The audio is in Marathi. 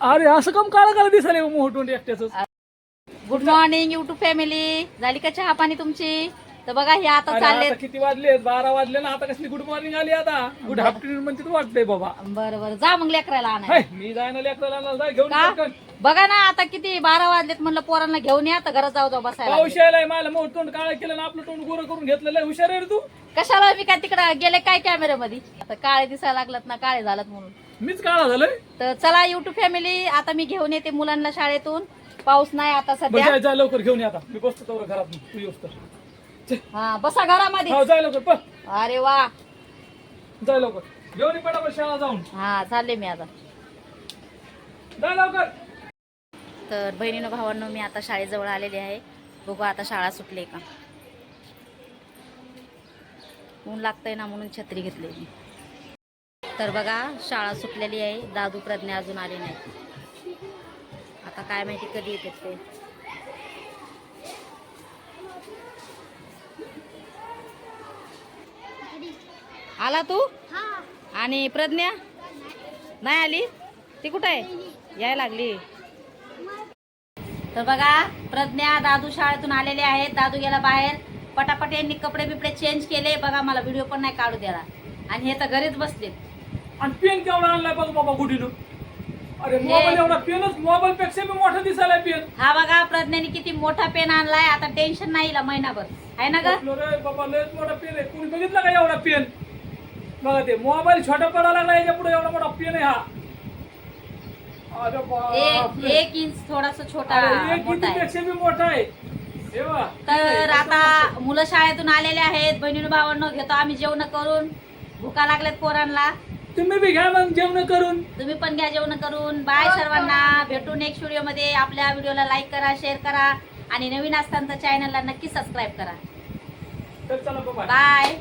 अरे असं कम काळा काळा दिसायला मोठं एकट्याच गुड मॉर्निंग युट्यूब फॅमिली झाली का चहा पाणी तुमची? तर बघा हे आता चालले किती वाजले? बारा वाजले ना आता कसली गुड मॉर्निंग आली आता? गुड आफ्टरनून म्हणते तू वाटतंय बाबा. बरं बरं. जा मग लेकराला हाय, मी जायना लेकराला जाय घेऊन का? पटकन. बघा ना आता किती बारा वाजलेत म्हणलं पोरांना घेऊन या तर घरात जाऊ जाऊ बसायला पाऊस यायलाय मला मोठ तोंड काळ केलं ना आपलं तोंड गोरं करून घेतलेलं आहे. हुशार आहे रे तू. कशाला मी काय तिकडे गेले काय कॅमेऱ्यामध्ये आता काळे दिसायला लागलात ना काळे झालात म्हणून. मीच काळा झालोय. तर चला युट्यूब फॅमिली आता मी घेऊन येते मुलांना शाळेतून. पाऊस नाही आता सध्या. लवकर घेऊन ये आता. मी बसतो तेवढं घरात. तू येऊस तर. हा बसा घरामध्ये. हो जाय लवकर पण अरे वा. जाय लवकर. घेऊन ये पटापट शाळा जाऊन. हा चालले मी आता. जाय लवकर. तर बहिणीनं भावांनो मी आता शाळेजवळ आलेली आहे. बघू आता शाळा सुटली का. ऊन लागतंय ना म्हणून छत्री घेतली मी तर बघा शाळा सुटलेली आहे. दादू प्रज्ञा अजून आले नाही. आता काय माहिती कधी येतात ते. आला तू? आणि प्रज्ञा? नाही आली? ती कुठं आहे? यायला लागली. तर बघा प्रज्ञा दादू शाळेतून आलेले आहेत. दादू गेला बाहेर. पटापट यांनी कपडे बिपडे चेंज केले. बघा मला व्हिडिओ पण नाही काढू द्याला आणि हे तर घरीच बसले आणि पेन केवढा आणलाय बघ बाबा गुडीनं अरे मोबाईल एवढा पेनच मोबाईल पेक्षा बी मोठा दिसायला पेन हा बघा प्रज्ञाने किती मोठा पेन आणलाय. आता टेन्शन नाही हिला महिनाभर. आहे ना ग? रे बाबा लयच मोठा पेन आहे. कुणी बघितलं का एवढा पेन बघा ते मोबाईल छोटा पडायला लागला याच्यापुढे एवढा मोठा पेन आहे हा. अरे एक बापरे. एक इंच थोडासा छोटा अरे, एक मोठा आहे. पेक्षा बी मोठा आहे. हे बघा. तर आता मुलं शाळेतून आलेले आहेत. बहिणीनं भावांनो घेतो आम्ही जेवण करून. भुका लागल्यात पोरांना. तुम्ही बी घ्या मग जेवण करून. तुम्ही पण घ्या जेवण करून. बाय सर्वांना. भेटू नेक्स्ट व्हिडिओमध्ये आपल्या व्हिडिओला लाईक करा शेअर करा आणि नवीन असताना चॅनलला नक्की सबस्क्राईब करा. तर चला बाय